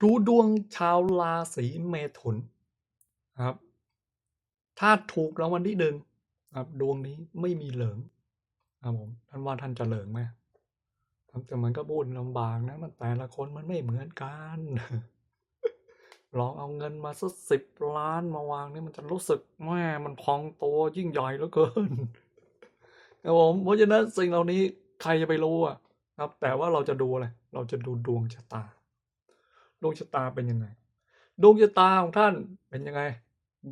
ดูดวงชาวราศีเมถุนครับ ถ้าถูกรางวัลที่หนึ่งครับ ดวงนี้ไม่มีเหลิงครับผมท่านว่าท่านจะเหลิงไหมครับแต่มันก็พูดลำบากนะมันแต่ละคนมันไม่เหมือนกันลองเอาเงินมาสักสิบล้านมาวางนี่มันจะรู้สึกแม่มันพองโตยิ่งใหญ่เหลือเกินครับผมเพราะฉะนั้นสิ่งเหล่านี้ใครจะไปรู้อะ ครับ แต่ว่าเราจะดูอะไรเราจะดูดวงชะตา ดวงชะตาเป็นยังไง ดวงชะตาของท่านเป็นยังไง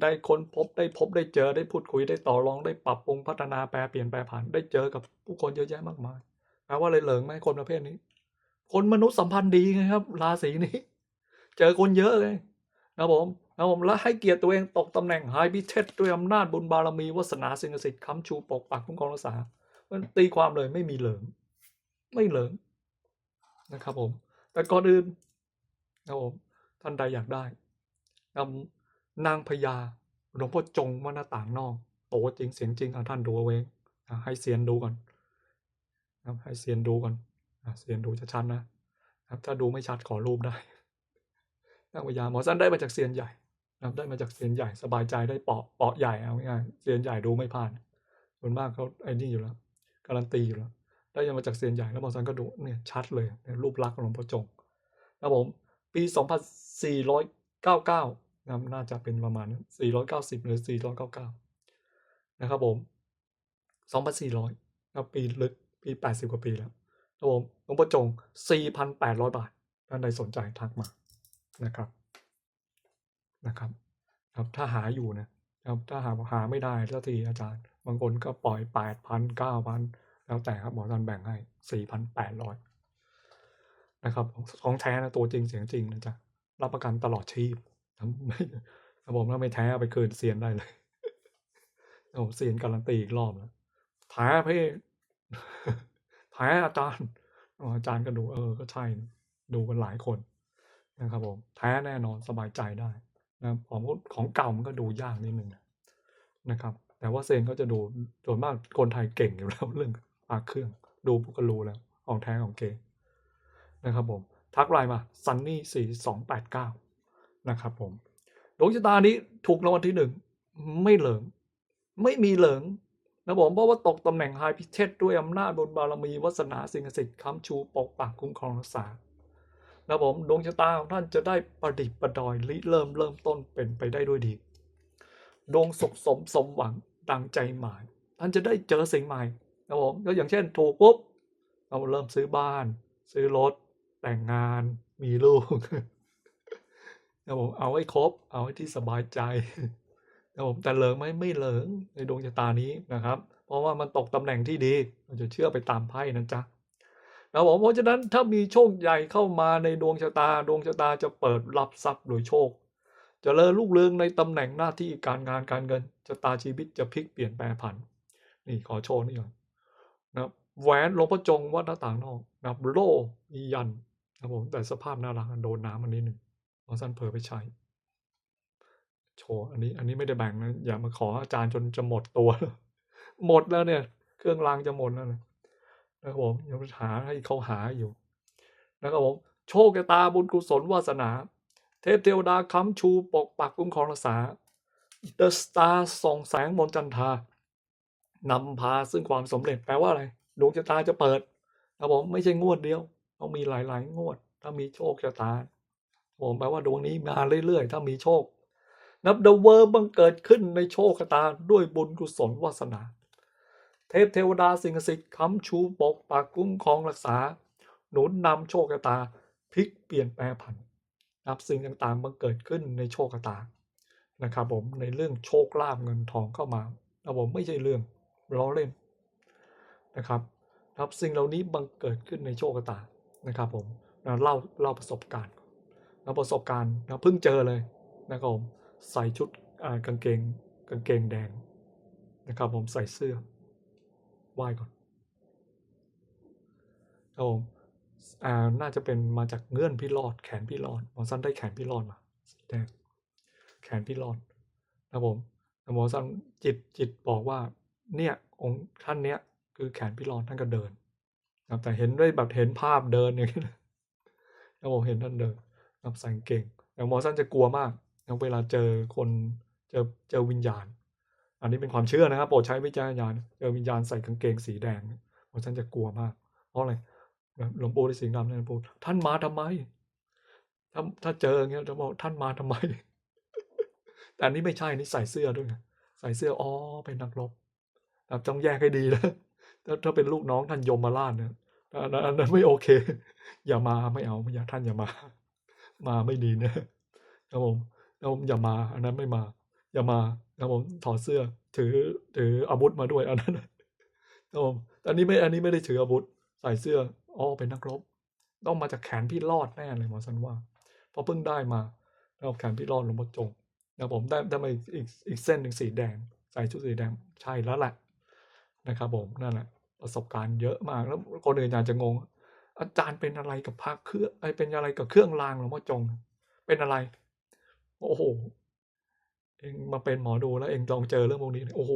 ได้ค้นพบได้พบได้เจอได้พูดคุยได้ต่อรองได้ปรับปรุงพัฒนาแปลเปลี่ยนแปลผ่านได้เจอกับผู้คนเยอะแยะมากมายแปลว่าเลยเหลิงไหมคนประเภทนี้ คนมนุษย์สัมพันธ์ดีไงครับ ราศีนี้ เจอคนเยอะเลยนะผมนะผมและให้เกียรติตัวเองตกตำแหน่งหายพิเทศด้วยอำนาจบุญบารมีวาสนาสิ่งศักดิ์สิทธิ์ค้ำชูปกปักคุ้มครองรักษามันตีความเลยไม่มีเหลิง ไม่เหลิงนะครับผม แต่ก่อนอื่น นะครับผมท่านใดอยากได้นำนางพญาหลวงพ่อจงว่าหน้าต่างนอกโตจริงเสียงจริงเอาท่านดูเอาเองให้เซียนดูก่อนนะให้เซียนดูก่อนเซียนดูชัดๆนะครับถ้าดูไม่ชัดขอรูปได้นางพญาหมอสั้นได้มาจากเซียนใหญ่นะได้มาจากเซียนใหญ่สบายใจได้เปาะเปาะใหญ่เอาง่ายเซียนใหญ่ดูไม่พลาดส่วนมากเขาไอ้นี่อยู่แล้วการันตีอยู่แล้วได้ยังมาจากเซียนใหญ่แล้วหมอสันก็ดูเนี่ยชัดเลยรูปลักษณ์ของหลวงพ่อจงนะครับผม ปี 2499นะน่าจะเป็นประมาณนั้น490 หรือ 499 นะครับผม 2,400นะครับปีลึกปี 80 กว่าปีแล้วนะครับผมหลวงพ่อจง 4,800 บาท ท่านใดสนใจทักมานะครับนะครับครับถ้าหาอยู่นะครับถ้าหาหาไม่ได้สักทีอาจารย์ บางคนก็ปล่อย 8,000 9,000 แล้วแต่ครับหมอท่านแบ่งให้ 4,800 นะครับ ของแท้นะตัวจริงเสียงจริงนะจ๊ะรับประกันตลอดชีพทำไม่รับผมถ้าไม่แท้ไปเคืนเซียนได้เลยโอ้เซียนการันตีอีกรอบแล้วแท้พี่แท้อาจารย์ออาจารย์ก็ดูเออก็ใช่ดูกันหลายคนนะครับผมแท้แน่นอนสบายใจได้นะของของเก่ามันก็ดูยากนิดนึงนะครับ แต่ว่าเซนก็จะดูส่วนมากคนไทยเก่งอยู่แล้วเรื่องปาเครื่องดูปุ๊บก็รู้แล้วของแท้ของเก นะครับผมทักไลน์มา sunny 4 2 8 9นะครับผมดวงชะตานี้ถูกรางวัลที่หนึ่งไม่เหลิง ไม่มีเหลิงนะผมเพราะว่าตกตำแหน่งไฮพิเทศด้วยอำนาจบนบารมีวาสนาสิ่งศักดิ์สิทธิ์ค้ำชูปกปักคุ้มครองรักษานะผมดวงชะตาของท่านจะได้ประดิษฐ์ประดอยริเริ่มเริ่มต้นเป็นไปได้ด้วยดี ดวงสุขสมสมหวังดังใจหมาย ท่านจะได้เจอสิ่งใหม่นะผมก็อย่างเช่นถูกปุ๊บเราเริ่มซื้อบ้าน ซื้อรถ แต่งงานมีลูกนะผมเอาให้ครบ เอาให้ที่สบายใจนะผมแต่เหลิงไหมไม่เหลิงในดวงชะตานี้นะครับ เพราะว่ามันตกตำแหน่งที่ดีเราจะเชื่อไปตามไพ่นะจ๊ะนะผมเพราะฉะนั้นถ้ามีโชคใหญ่เข้ามาในดวงชะตา ดวงชะตาจะเปิดรับทรัพย์โดยโชคจเจริญลูกเรืองในตำแหน่งหน้าที่การงานการเงินชะตาชีวิตจะพลิกเปลี่ยนแปลผัน นี่ขอโชว์นี่ก่อนนะครับแหวนหลวงพ่อจงวัดหน้าต่างนอกนะบโล่มียัน ครับผมแต่สภาพน่ารักโดนน้ำอันนี้หนึ่งหมอสั้นเผลอไปใช้โชว์อันนี้อันนี้ไม่ได้แบ่งนะอย่ามาขออาจารย์จนจะหมดตัวแล้วหมดแล้วเนี่ย เครื่องรางจะหมดแล้วนะนะครับผมยังหาให้เขาหาอยู่นะครับผมโชคชะตาบุญกุศลวาสนา เทพเทวดาค้ำชูปกปักคุ้มครองรักษาเดอะสตาร์ส่องแสงมนจันทานำพาซึ่งความสำเร็จแปลว่าอะไรดวงชะตาจะเปิดครับผมไม่ใช่งวดเดียว ต้องมีหลาย ๆ งวด ถ้ามีโชคชะตาผมแปลว่าดวงนี้มาเรื่อย ๆ ถ้ามีโชค นับเดเวอร์บังเกิดขึ้นในโชคชะตาด้วยบุญกุศลวาสนา เทพเทวดาสิ่งศักดิ์สิทธิ์ค้ำชูปกปักคุ้มคองรักษา หนุนนำโชคชะตาพลิกเปลี่ยนแปลผันนับสิ่งต่างๆบังเกิดขึ้นในโชคชะตานะครับผมในเรื่องโชคลาภเงินทองเข้ามานะผมไม่ใช่เรื่องล้อเล่นนะครับครับสิ่งเหล่านี้บังเกิดขึ้นในโชคชะตา นะครับผมนะเล่าเล่าประสบการณ์นะประสบการณ์นะเพิ่งเจอเลยนะครับผมใส่ชุดกางเกงกางเกงแดงนะครับผมใส่เสื้อไหว้ก่อนครับผมอ่าน่าจะเป็นมาจากเงื่อนพี่รอด แขนพี่รอดหมอสั้นได้แขนพี่รอดมาสีแดงแขนพี่รอดนะผมหมอสั้นจิตจิตบอกว่าเนี่ยองค์ท่านเนี้ยคือแขนพี่รอดท่านก็เดิน ครับแต่เห็นด้วยแบบเห็นภาพเดินอย่างนี้นะผมเห็นท่านเดินนับใส่กางเกงแต่หมอสั้นจะกลัวมากนะเวลาเจอคนเจอเจอวิญญาณ อันนี้เป็นความเชื่อนะครับโปรดใช้วิจารณญาณเจอวิญญาณใส่กางเกงสีแดงหมอสั้นจะกลัวมาก เพราะอะไรหลวงปู่ฤาษีดำเนี่ยพูดท่านมาทำไม ถ้าถ้าเจออย่างเงี้ยจะบอกท่านมาทำไม แต่อันนี้ไม่ใช่นี่ใส่เสื้อด้วยไงใส่เสื้ออ๋อเป็นนักรบครับต้องแยกให้ดีนะ ถ้าถ้าเป็นลูกน้องท่านยมมาล่าเนี่ยอันนั้นไม่โอเค อย่ามาไม่เอาอย่าท่านอย่ามา มาไม่ดีนะครับผมแล้วผมอย่ามา อันนั้นไม่มา อย่ามาครับผมถอดเสื้อ ถือถืออาวุธมาด้วยอันนั้นครับผมอันนี้ไม่อันนี้ไม่ได้ถืออาวุธ ใส่เสื้ออ๋อเป็นนักรบ ต้องมาจากแขนพี่รอดแน่เลยหมอสันว่าเพราะเพิ่งได้มาแล้วแขนพี่รอดหลวงพ่อจงนะผมได้ได้มาอีกอีกเส้นหนึ่งสีแดง ใส่ชุดสีแดงใช่แล้วแหละนะครับผมนั่นแหละ ประสบการณ์เยอะมากแล้วคนอื่นอาจจะงง อาจารย์เป็นอะไรกับพระเครื่องไอเป็นอะไรกับเครื่องรางหลวงพ่อจง เป็นอะไร โอ้โหเองมาเป็นหมอดูแล้วเองลองเจอเรื่องพวกนี้ โอ้โห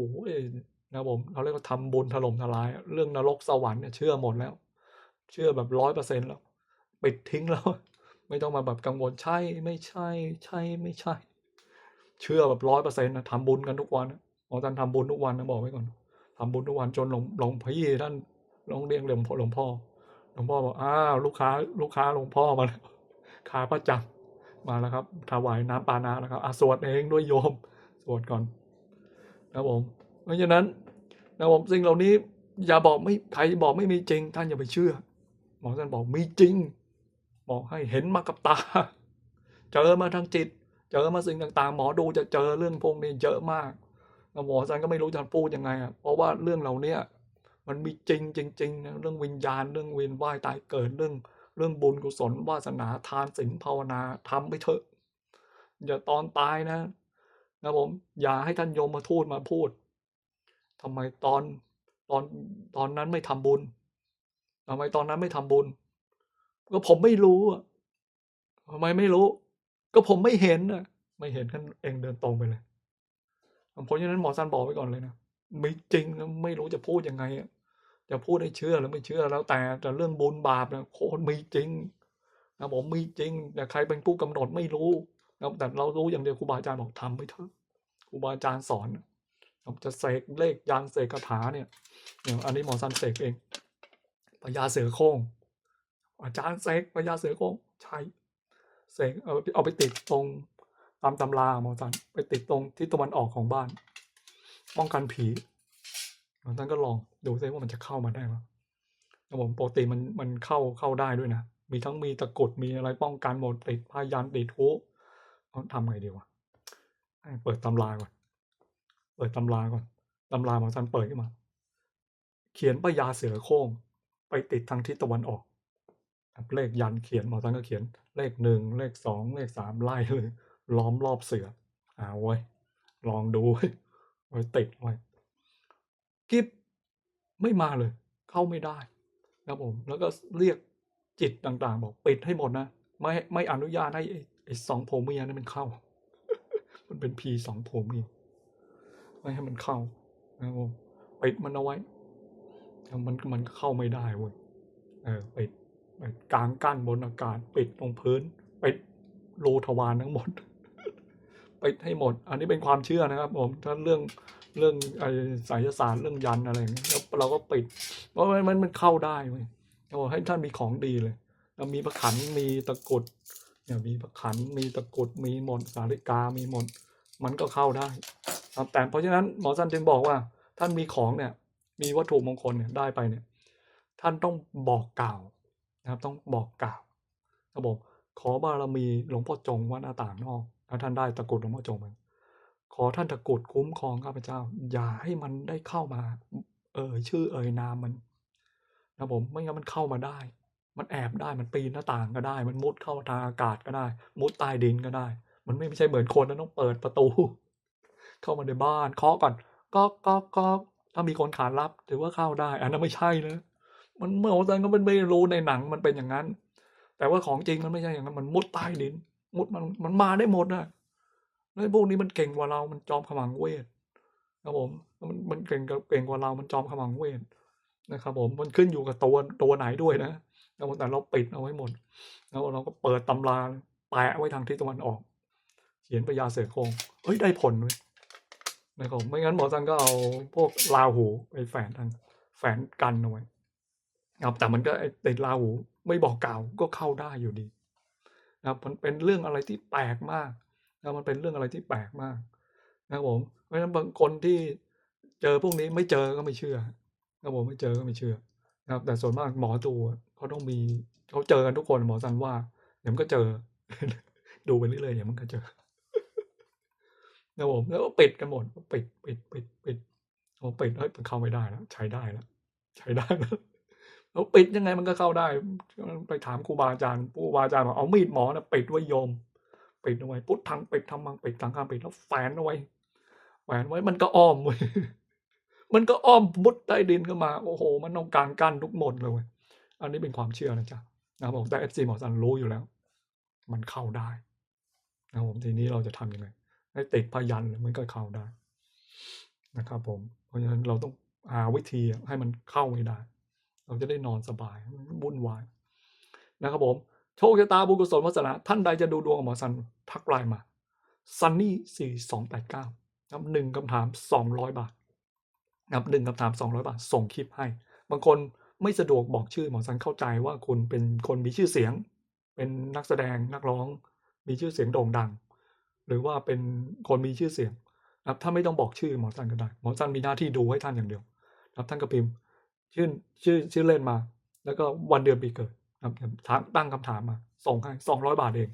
นะผมเขาเรียกว่าทำบุญถล่มทลาย เรื่องนรกสวรรค์เนี่ยเชื่อหมดแล้ว เชื่อแบบร้อยเปอร์เซ็นต์แล้วปิดทิ้งแล้ว ไม่ต้องมาแบบกังวลใช่ไม่ใช่ใช่ไม่ใช่ เชื่อแบบร้อยเปอร์เซ็นต์นะทำบุญกันทุกวันนะหมอท่านทำบุญทุกวันนะบอกไว้ก่อน ทำบุญทุกวันจนหลวงหลวงพี่ท่านหลองเรียกหลวงพ่อหลวงพ่อหลวงพ่อบอกอ้าวลูกค้า ลูกค้าหลวงพ่อมาแล้วขาประจำมาแล้วครับถวายน้ำปานาแล้วครับอะสวดเองด้วยโยมสวดก่อนนะผมเพราะฉะนั้นนะผมสิ่งเหล่านี้อย่าบอกไม่ใครบอกไม่มีจริง ท่านอย่าไปเชื่อ หมอท่านบอกมีจริง บอกให้เห็นมากับตา เจอมาทางจิต เจอมาสิ่งต่างๆ หมอดูจะเจอเรื่องพวกนี้เยอะมาก หมอท่านก็ไม่รู้จะพูดยังไงอะเพราะว่าเรื่องเหล่านี้มันมีจริงจริงๆนะเรื่องวิญญาณเรื่องเวียนว่ายตายเกิดเรื่อง เรื่องบุญกุศลวาสนาทานศีลภาวนาทำไปเถอะ อย่าตอนตายนะนะผมอย่าให้ท่านโยมมาทูตมาพูดทำไมตอนตอนตอนนั้นไม่ทำบุญทำไมตอนนั้นไม่ทำบุญ ก็ผมไม่รู้อะทำไมไม่รู้ ก็ผมไม่เห็นอะ ไม่เห็นท่านเองเดินตรงไปเลย เพราะฉะนั้นหมอสันบอกไว้ก่อนเลยนะไม่จริงนะไม่รู้จะพูดยังไงจะพูดให้เชื่อหรือไม่เชื่อแล้วแต่แต่เรื่องบุญบาปนะโคนมีจริงนะผมมีจริงแต่ใครเป็นผู้กำหนดไม่รู้นะแต่เรารู้อย่างเดียวครูบาอาจารย์บอกทำไปเถอะครูบาอาจารย์สอนผมจะเสกเลขยันเสกคาถาเนี่ยเนี่ยอันนี้หมอสันเสกเองพญาเสือโคร่งอาจารย์เสกพญาเสือโคร่งใช่เสกเอาเอาไปติดตรง ตามตำราหมอสันไปติดตรงที่ตะวันออกของบ้าน ป้องกันผีหมอสันก็ลองดูซิว่ามันจะเข้ามาได้ไหมแล้วผมปกติมันมันเข้าเข้าได้ด้วยนะ มีทั้งมีตะกรุดมีอะไรป้องกันหมดติดพยันติดทุต้องทำไงดีวะเปิดตำราก่อน เปิดตำราก่อนตำราหมอสันเปิดขึ้นมา เขียนปยาเสือโคร่งไปติดทางทิศตะวันออกเลขยันเขียนหมอสันก็เขียนเลขหนึ่งเลขสองเลขสามไล่เลย ล้อมรอบเสือเอาไว้ยลองดูไว้ไว้ติดไว้กิฟไม่มาเลย เข้าไม่ได้ครับผม แล้วก็เรียกจิตต่างๆ บอกปิดให้หมดนะ ไม่ไม่อนุญาตให้ไอ้สองโพเมียนั้นมันเข้า มันเป็นพีสองโพเมียไม่ให้มันเข้านะครับผมปิดมันเอาไว้แล้วมันมันเข้าไม่ได้เว้ยเออปิดปิดกลางกั้นบนอากาศปิดตรงพื้นปิดรูทวารทั้งหมด ปิดให้หมด อันนี้เป็นความเชื่อนะครับผมถ้าเรื่องเรื่องไอ้สายศาสตร์เรื่องยันอะไรอย่างเงี้ยแล้วเราก็ปิด เพราะมันมันมันเข้าได้เว้ยโอ้ให้ท่านมีของดีเลยเรามีประขันมีตะกรุดเนี่ยมีประขันมีตะกรุดมีหมดสาริกามีหมดมันก็เข้าได้ครับแต่เพราะฉะนั้นหมอสันจึงบอกว่า ท่านมีของเนี่ย มีวัตถุมงคลเนี่ยได้ไปเนี่ย ท่านต้องบอกกล่าวนะครับ ต้องบอกกล่าวครับผมขอบารมีหลวงพ่อจงวัดหน้าต่างนอก ถ้าท่านได้ตะกรุดหลวงพ่อจงไปขอท่านตะกรุดคุ้มครองข้าพเจ้า อย่าให้มันได้เข้ามา เอ่ยชื่อเอ่ยนามมันนะผมไม่งั้นมันเข้ามาได้ มันแอบได้มันปีนหน้าต่างก็ได้ มันมุดเข้าทางอากาศก็ได้ มุดใต้ดินก็ได้ มันไม่ใช่เหมือนคนนะต้องเปิดประตู เข้ามาในบ้านเคาะก่อนก็ก็ก็ถ้ามีคนขานรับถือว่าเข้าได้ อันนั้นไม่ใช่นะมันเมื่อวันก็มันไม่รู้ในหนังมันเป็นอย่างนั้น แต่ว่าของจริงมันไม่ใช่อย่างนั้นมันมุดใต้ดิน มุดมันมันมาได้หมดนะแล้วพวกนี้มันเก่งกว่าเรา มันจอมขมังเวทครับผมมันมันเก่งกับเก่งกว่าเรา มันจอมขมังเวทนะครับผมมันขึ้นอยู่กับตัวตัวไหนด้วยนะแล้วแต่เราปิดเอาไว้หมดแล้วเราก็เปิดตำราแปะไว้ทางทิศตะวันออก เขียนพญาเสือโครงเฮ้ยได้ผลเลยนะครับไม่งั้นหมอซันก็เอาพวกลาหูไปแฝนทางแฝนกันเอาไว้ครับแต่มันก็ไอ้ติดลาหูไม่บอกกล่าวก็เข้าได้อยู่ดี นะครับมันเป็นเรื่องอะไรที่แปลกมากนะมันเป็นเรื่องอะไรที่แปลกมากนะครับผมเพราะฉะนั้นบางคนที่เจอพวกนี้ไม่เจอก็ไม่เชื่อนะครับผมไม่เจอก็ไม่เชื่อนะครับ แต่ส่วนมากหมอดูอะเขาต้องมีเขาเจอกันทุกคนหมอซันว่า เดี๋ยวมันก็เจอ ดูไปเรื่อยๆเดี๋ยวมันก็เจอนะผมแล้วก็ปิดกันหมดปิดปิดปิดปิดโอ้ปิดเฮ้ยมันเข้าไม่ได้แล้วใช้ได้แล้วใช้ได้แล้ว แล้วปิดยังไงมันก็เข้าได้ ไปถามครูบาอาจารย์ครูบาอาจารย์บอกเอามีดหมอนะปิดไว้โยม ปิดเอาไว้พุทธังปิดทำมังปิดทางการปิดแล้วแฝนเอาไว้แฝนไว้มันก็อ้อมเว้ยมันก็อ้อมมุดใต้ดินเข้ามาโอ้โห มันต้องการกั้นทุกหมดเลยเว้ยอันนี้เป็นความเชื่อนะจ๊ะนะครับผมแต่เอฟซีหมอสันรู้อยู่แล้ว มันเข้าได้นะครับผมทีนี้เราจะทำยังไงให้ติดพยันมันก็เข้าได้นะครับผมเพราะฉะนั้นเราต้องหาวิธีให้มันเข้าไม่ได้ เราจะได้นอนสบายไม่วุ่นวายนะครับผม โชคชะตาบุญกุศลวาสนาท่านใดจะดูดวงกับหมอซันทักไลน์มา sunny สี่สองแปดเก้านับหนึ่งคำถามสองร้อยบาทนับหนึ่งคำถามสองร้อยบาท ส่งคลิปให้ บางคนไม่สะดวกบอกชื่อหมอซันเข้าใจว่าคุณเป็นคนมีชื่อเสียง เป็นนักแสดงนักร้องมีชื่อเสียงโด่งดัง หรือว่าเป็นคนมีชื่อเสียงนะครับถ้าไม่ต้องบอกชื่อหมอซันก็ได้ หมอซันมีหน้าที่ดูให้ท่านอย่างเดียวนะครับท่านก็พิมพ์ ชื่อชื่อชื่อเล่นมา แล้วก็วันเดือนปีเกิดนะครับถามตั้งคำถามมาส่งให้สองร้อยบาทเอง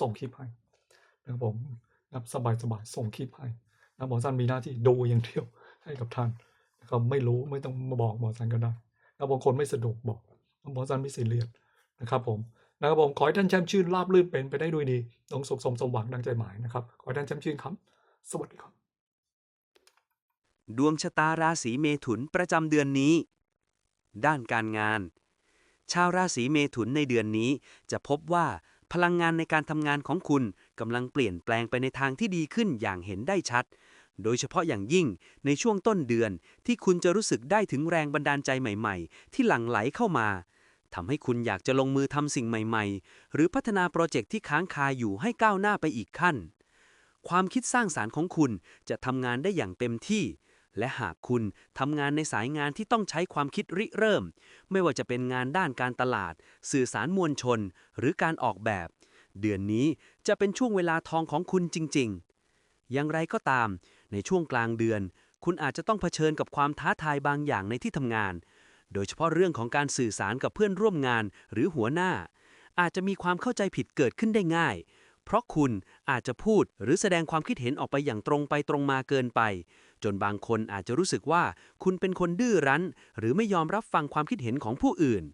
ส่งคลิปให้นะครับผมนะครับสบายสบายส่งคลิปให้นะหมอซันมีหน้าที่ดูอย่างเดียวให้กับท่านนะครับไม่รู้ไม่ต้องมาบอกหมอซันก็ได้แล้วบางคนไม่สะดวกบอกหมอซันไม่ซีเรียสนะครับผมนะครับผมขอให้ท่านแช่มชื่นราบรื่นเป็นไปได้ด้วยดีลงสุขสมสมหวังดังใจหมายนะครับ ขอให้ท่านแช่มชื่นครับ สวัสดีครับ ดวงชะตาราศีเมถุนประจำเดือนนี้ ด้านการงาน ชาวราศีเมถุนในเดือนนี้ จะพบว่าพลังงานในการทำงานของคุณกำลังเปลี่ยนแปลงไปในทางที่ดีขึ้นอย่างเห็นได้ชัด โดยเฉพาะอย่างยิ่งในช่วงต้นเดือนที่คุณจะรู้สึกได้ถึงแรงบันดาลใจใหม่ ๆ ที่หลั่งไหลเข้ามาทำให้คุณอยากจะลงมือทำสิ่งใหม่ๆ หรือพัฒนาโปรเจกต์ที่ค้างคาอยู่ให้ก้าวหน้าไปอีกขั้น ความคิดสร้างสารรค์ของคุณจะทำงานได้อย่างเต็มที่ และหากคุณทำงานในสายงานที่ต้องใช้ความคิดริเริ่ม ไม่ว่าจะเป็นงานด้านการตลาด สื่อสารมวลชน หรือการออกแบบ เดือนนี้จะเป็นช่วงเวลาทองของคุณจริง ๆ อย่างไรก็ตาม ในช่วงกลางเดือน คุณอาจจะต้องเผชิญกับความท้าทายบางอย่างในที่ทำงาน โดยเฉพาะเรื่องของการสื่อสารกับเพื่อนร่วมงานหรือหัวหน้า อาจจะมีความเข้าใจผิดเกิดขึ้นได้ง่ายเพราะคุณอาจจะพูดหรือแสดงความคิดเห็นออกไปอย่างตรงไปตรงมาเกินไป จนบางคนอาจจะรู้สึกว่าคุณเป็นคนดื้อรั้น หรือไม่ยอมรับฟังความคิดเห็นของผู้อื่น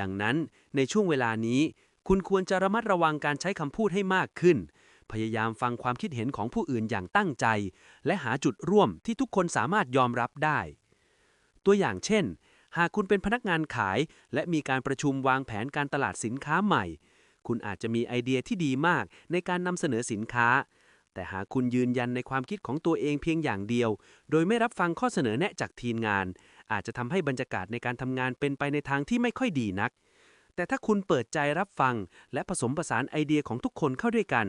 ดังนั้นในช่วงเวลานี้ คุณควรจะระมัดระวังการใช้คำพูดให้มากขึ้น พยายามฟังความคิดเห็นของผู้อื่นอย่างตั้งใจ และหาจุดร่วมที่ทุกคนสามารถยอมรับได้ ตัวอย่างเช่น หากคุณเป็นพนักงานขาย และมีการประชุมวางแผนการตลาดสินค้าใหม่ คุณอาจจะมีไอเดียที่ดีมากในการนำเสนอสินค้า แต่หากคุณยืนยันในความคิดของตัวเองเพียงอย่างเดียว โดยไม่รับฟังข้อเสนอแนะจากทีมงาน อาจจะทำให้บรรยากาศในการทำงานเป็นไปในทางที่ไม่ค่อยดีนัก แต่ถ้าคุณเปิดใจรับฟัง และผสมผสานไอเดียของทุกคนเข้าด้วยกัน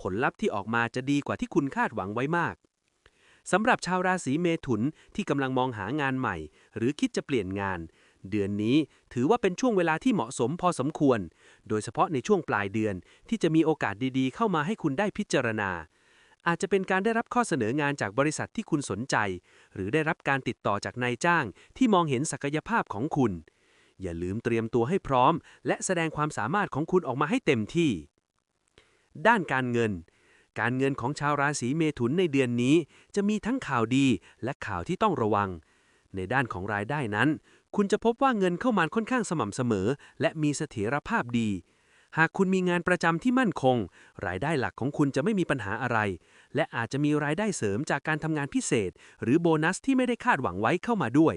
ผลลัพธ์ที่ออกมาจะดีกว่าที่คุณคาดหวังไว้มากสำหรับชาวราศีเมถุนที่กำลังมองหางานใหม่ หรือคิดจะเปลี่ยนงาน เดือนนี้ถือว่าเป็นช่วงเวลาที่เหมาะสมพอสมควร โดยเฉพาะในช่วงปลายเดือนที่จะมีโอกาสดีๆ เข้ามาให้คุณได้พิจารณา อาจจะเป็นการได้รับข้อเสนองานจากบริษัทที่คุณสนใจ หรือได้รับการติดต่อจากนายจ้าง ที่มองเห็นศักยภาพของคุณ อย่าลืมเตรียมตัวให้พร้อม และแสดงความสามารถของคุณออกมาให้เต็มที่ ด้านการเงิน การเงินของชาวราศีเมถุนในเดือนนี้ จะมีทั้งข่าวดีและข่าวที่ต้องระวัง ในด้านของรายได้นั้น คุณจะพบว่าเงินเข้ามาค่อนข้างสม่ำเสมอ และมีเสถียรภาพดี หากคุณมีงานประจำที่มั่นคง รายได้หลักของคุณจะไม่มีปัญหาอะไร และอาจจะมีรายได้เสริมจากการทำงานพิเศษ หรือโบนัสที่ไม่ได้คาดหวังไว้เข้ามาด้วย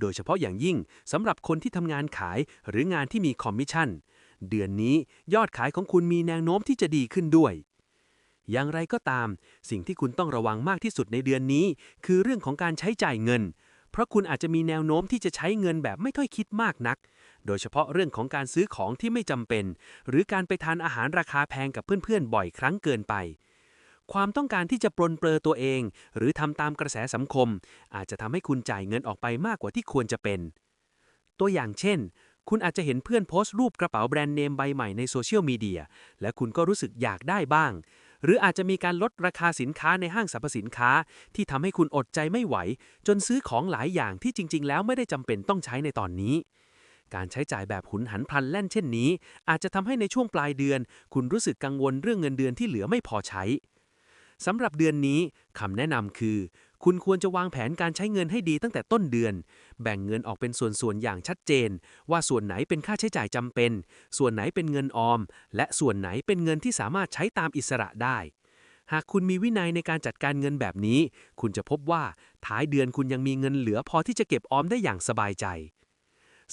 โดยเฉพาะอย่างยิ่งสำหรับคนที่ทำงานขายหรืองานที่มีคอมมิชชั่น เดือนนี้ยอดขายของคุณมีแนวโน้มที่จะดีขึ้นด้วยอย่างไรก็ตาม สิ่งที่คุณต้องระวังมากที่สุดในเดือนนี้ คือเรื่องของการใช้จ่ายเงิน เพราะคุณอาจจะมีแนวโน้มที่จะใช้เงินแบบไม่ค่อยคิดมากนัก โดยเฉพาะเรื่องของการซื้อของที่ไม่จำเป็น หรือการไปทานอาหารราคาแพงกับเพื่อนๆ บ่อยครั้งเกินไป ความต้องการที่จะปลนเปลือตัวเอง หรือทำตามกระแสสังคม อาจจะทำให้คุณจ่ายเงินออกไปมากกว่าที่ควรจะเป็น ตัวอย่างเช่น คุณอาจจะเห็นเพื่อนโพสต์รูปกระเป๋าแบรนด์เนมใบใหม่ในโซเชียลมีเดียและคุณก็รู้สึกอยากได้บ้างหรืออาจจะมีการลดราคาสินค้าในห้างสรรพสินค้า ที่ทำให้คุณอดใจไม่ไหว จนซื้อของหลายอย่างที่จริง ๆ แล้วไม่ได้จำเป็นต้องใช้ในตอนนี้ การใช้จ่ายแบบหุนหันพลันแล่นเช่นนี้ อาจจะทำให้ในช่วงปลายเดือน คุณรู้สึกกังวลเรื่องเงินเดือนที่เหลือไม่พอใช้สำหรับเดือนนี้คำแนะนำคือ คุณควรจะวางแผนการใช้เงินให้ดีตั้งแต่ต้นเดือน แบ่งเงินออกเป็นส่วนๆอย่างชัดเจน ว่าส่วนไหนเป็นค่าใช้จ่ายจำเป็น ส่วนไหนเป็นเงินออม และส่วนไหนเป็นเงินที่สามารถใช้ตามอิสระได้ หากคุณมีวินัยในการจัดการเงินแบบนี้ คุณจะพบว่าท้ายเดือนคุณยังมีเงินเหลือพอที่จะเก็บออมได้อย่างสบายใจ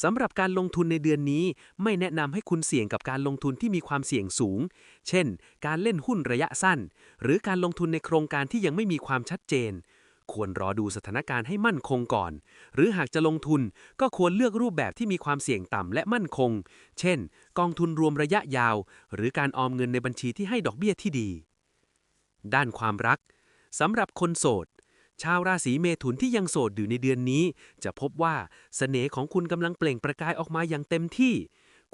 สำหรับการลงทุนในเดือนนี้ ไม่แนะนำให้คุณเสี่ยงกับการลงทุนที่มีความเสี่ยงสูง เช่น การเล่นหุ้นระยะสั้น หรือการลงทุนในโครงการที่ยังไม่มีความชัดเจน ควรรอดูสถานการณ์ให้มั่นคงก่อน หรือหากจะลงทุนก็ควรเลือกรูปแบบที่มีความเสี่ยงต่ำและมั่นคง เช่น กองทุนรวมระยะยาว หรือการออมเงินในบัญชีที่ให้ดอกเบี้ยที่ดี ด้านความรักสำหรับคนโสด ชาวราศีเมถุนที่ยังโสดอยู่ในเดือนนี้ จะพบว่าเสน่ห์ของคุณกำลังเปล่งประกายออกมาอย่างเต็มที่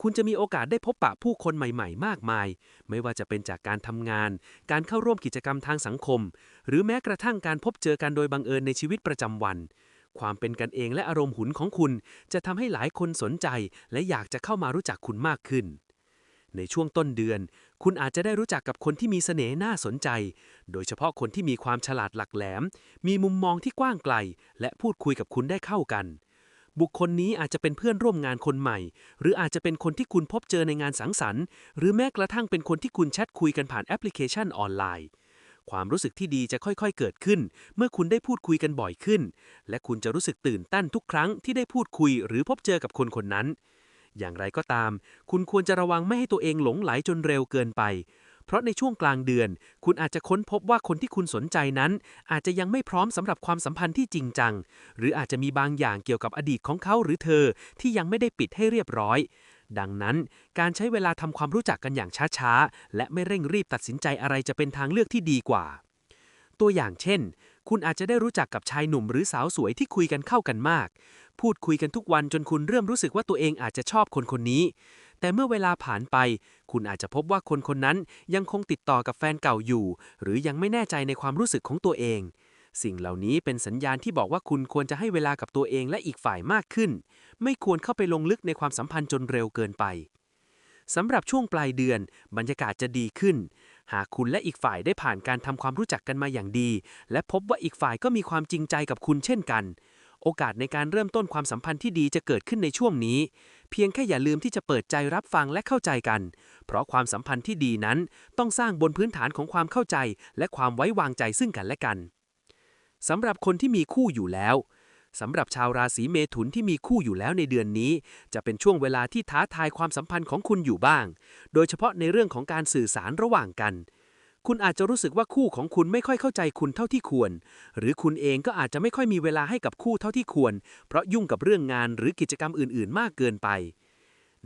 คุณจะมีโอกาสได้พบปะผู้คนใหม่ ๆ มากมาย ไม่ว่าจะเป็นจากการทำงาน การเข้าร่วมกิจกรรมทางสังคม หรือแม้กระทั่งการพบเจอกันโดยบังเอิญในชีวิตประจำวัน ความเป็นกันเองและอารมณ์หุนของคุณ จะทำให้หลายคนสนใจ และอยากจะเข้ามารู้จักคุณมากขึ้น ในช่วงต้นเดือน คุณอาจจะได้รู้จักกับคนที่มีเสน่ห์น่าสนใจ โดยเฉพาะคนที่มีความฉลาดหลักแหลม มีมุมมองที่กว้างไกล และพูดคุยกับคุณได้เข้ากัน บุคคลนี้อาจจะเป็นเพื่อนร่วมงานคนใหม่ หรืออาจจะเป็นคนที่คุณพบเจอในงานสังสรรค์ หรือแม้กระทั่งเป็นคนที่คุณแชทคุยกันผ่านแอปพลิเคชันออนไลน์ความรู้สึกที่ดีจะค่อยๆ เกิดขึ้น เมื่อคุณได้พูดคุยกันบ่อยขึ้น และคุณจะรู้สึกตื่นเต้นทุกครั้งที่ได้พูดคุยหรือพบเจอกับคนคนนั้น อย่างไรก็ตาม คุณควรจะระวังไม่ให้ตัวเองหลงไหลจนเร็วเกินไป เพราะในช่วงกลางเดือน คุณอาจจะค้นพบว่าคนที่คุณสนใจนั้น อาจจะยังไม่พร้อมสำหรับความสัมพันธ์ที่จริงจัง หรืออาจจะมีบางอย่างเกี่ยวกับอดีตของเขาหรือเธอที่ยังไม่ได้ปิดให้เรียบร้อย ดังนั้น การใช้เวลาทำความรู้จักกันอย่างช้าๆ และไม่เร่งรีบตัดสินใจอะไรจะเป็นทางเลือกที่ดีกว่า ตัวอย่างเช่นคุณอาจจะได้รู้จักกับชายหนุ่มหรือสาวสวยที่คุยกันเข้ากันมาก พูดคุยกันทุกวันจนคุณเริ่มรู้สึกว่าตัวเองอาจจะชอบคนคนนี้ แต่เมื่อเวลาผ่านไป คุณอาจจะพบว่าคนคนนั้นยังคงติดต่อกับแฟนเก่าอยู่ หรือยังไม่แน่ใจในความรู้สึกของตัวเอง สิ่งเหล่านี้เป็นสัญญาณที่บอกว่าคุณควรจะให้เวลากับตัวเองและอีกฝ่ายมากขึ้น ไม่ควรเข้าไปลงลึกในความสัมพันธ์จนเร็วเกินไป สำหรับช่วงปลายเดือน บรรยากาศจะดีขึ้น หากคุณและอีกฝ่ายได้ผ่านการทำความรู้จักกันมาอย่างดี และพบว่าอีกฝ่ายก็มีความจริงใจกับคุณเช่นกัน โอกาสในการเริ่มต้นความสัมพันธ์ที่ดีจะเกิดขึ้นในช่วงนี้ เพียงแค่อย่าลืมที่จะเปิดใจรับฟังและเข้าใจกัน เพราะความสัมพันธ์ที่ดีนั้น ต้องสร้างบนพื้นฐานของความเข้าใจ และความไว้วางใจซึ่งกันและกันสำหรับคนที่มีคู่อยู่แล้ว สำหรับชาวราศีเมถุนที่มีคู่อยู่แล้วในเดือนนี้ จะเป็นช่วงเวลาที่ท้าทายความสัมพันธ์ของคุณอยู่บ้าง โดยเฉพาะในเรื่องของการสื่อสารระหว่างกัน คุณอาจจะรู้สึกว่าคู่ของคุณไม่ค่อยเข้าใจคุณเท่าที่ควร หรือคุณเองก็อาจจะไม่ค่อยมีเวลาให้กับคู่เท่าที่ควร เพราะยุ่งกับเรื่องงานหรือกิจกรรมอื่น ๆ มากเกินไป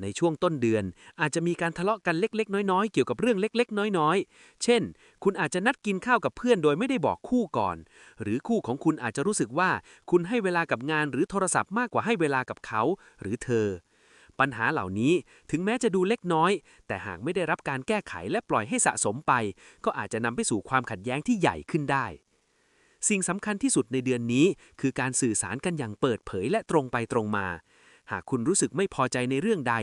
ในช่วงต้นเดือน อาจจะมีการทะเลาะกันเล็ก ๆ น้อย ๆ เกี่ยวกับเรื่องเล็ก ๆ น้อย ๆ เช่น คุณอาจจะนัดกินข้าวกับเพื่อนโดยไม่ได้บอกคู่ก่อน หรือคู่ของคุณอาจจะรู้สึกว่าคุณให้เวลากับงานหรือโทรศัพท์มากกว่าให้เวลากับเขาหรือเธอ ปัญหาเหล่านี้ถึงแม้จะดูเล็กน้อย แต่หากไม่ได้รับการแก้ไขและปล่อยให้สะสมไป ก็อาจจะนำไปสู่ความขัดแย้งที่ใหญ่ขึ้นได้สิ่งสำคัญที่สุดในเดือนนี้ คือการสื่อสารกันอย่างเปิดเผยและตรงไปตรงมา หากคุณรู้สึกไม่พอใจในเรื่องใด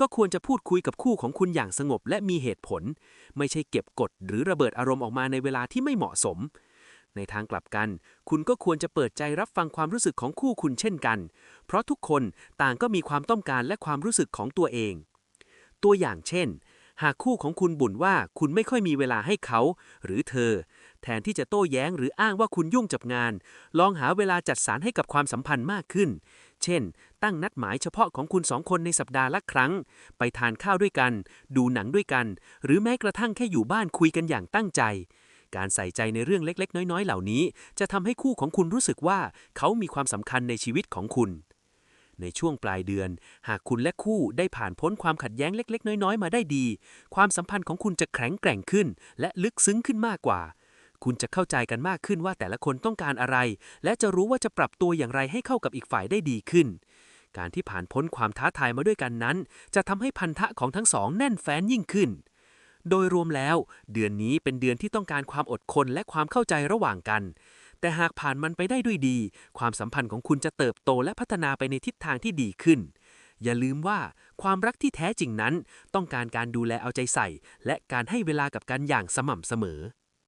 ก็ควรจะพูดคุยกับคู่ของคุณอย่างสงบและมีเหตุผล ไม่ใช่เก็บกดหรือระเบิดอารมณ์ออกมาในเวลาที่ไม่เหมาะสม ในทางกลับกัน คุณก็ควรจะเปิดใจรับฟังความรู้สึกของคู่คุณเช่นกัน เพราะทุกคนต่างก็มีความต้องการและความรู้สึกของตัวเอง ตัวอย่างเช่น หากคู่ของคุณบ่นว่าคุณไม่ค่อยมีเวลาให้เขา หรือเธอ แทนที่จะโต้แย้งหรืออ้างว่าคุณยุ่งจับงาน ลองหาเวลาจัดสรรให้กับความสัมพันธ์มากขึ้น เช่น ตั้งนัดหมายเฉพาะของคุณสองคนในสัปดาห์ละครั้ง ไปทานข้าวด้วยกัน ดูหนังด้วยกัน หรือแม้กระทั่งแค่อยู่บ้านคุยกันอย่างตั้งใจ การใส่ใจในเรื่องเล็ก ๆ น้อย ๆ เหล่านี้ จะทำให้คู่ของคุณรู้สึกว่าเขามีความสำคัญในชีวิตของคุณในช่วงปลายเดือน หากคุณและคู่ได้ผ่านพ้นความขัดแย้งเล็ก ๆ น้อย ๆ มาได้ดี ความสัมพันธ์ของคุณจะแข็งแกร่งขึ้น และลึกซึ้งขึ้นมากกว่า คุณจะเข้าใจกันมากขึ้นว่าแต่ละคนต้องการอะไร และจะรู้ว่าจะปรับตัวอย่างไรให้เข้ากับอีกฝ่ายได้ดีขึ้น การที่ผ่านพ้นความท้าทายมาด้วยกันนั้น จะทำให้พันธะของทั้งสองแน่นแฟ้นยิ่งขึ้น โดยรวมแล้ว เดือนนี้เป็นเดือนที่ต้องการความอดทนและความเข้าใจระหว่างกัน แต่หากผ่านมันไปได้ด้วยดี ความสัมพันธ์ของคุณจะเติบโตและพัฒนาไปในทิศทางที่ดีขึ้นอย่าลืมว่าความรักที่แท้จริงนั้น ต้องการการดูแลเอาใจใส่ และการให้เวลากับกันอย่างสม่ำเสมอ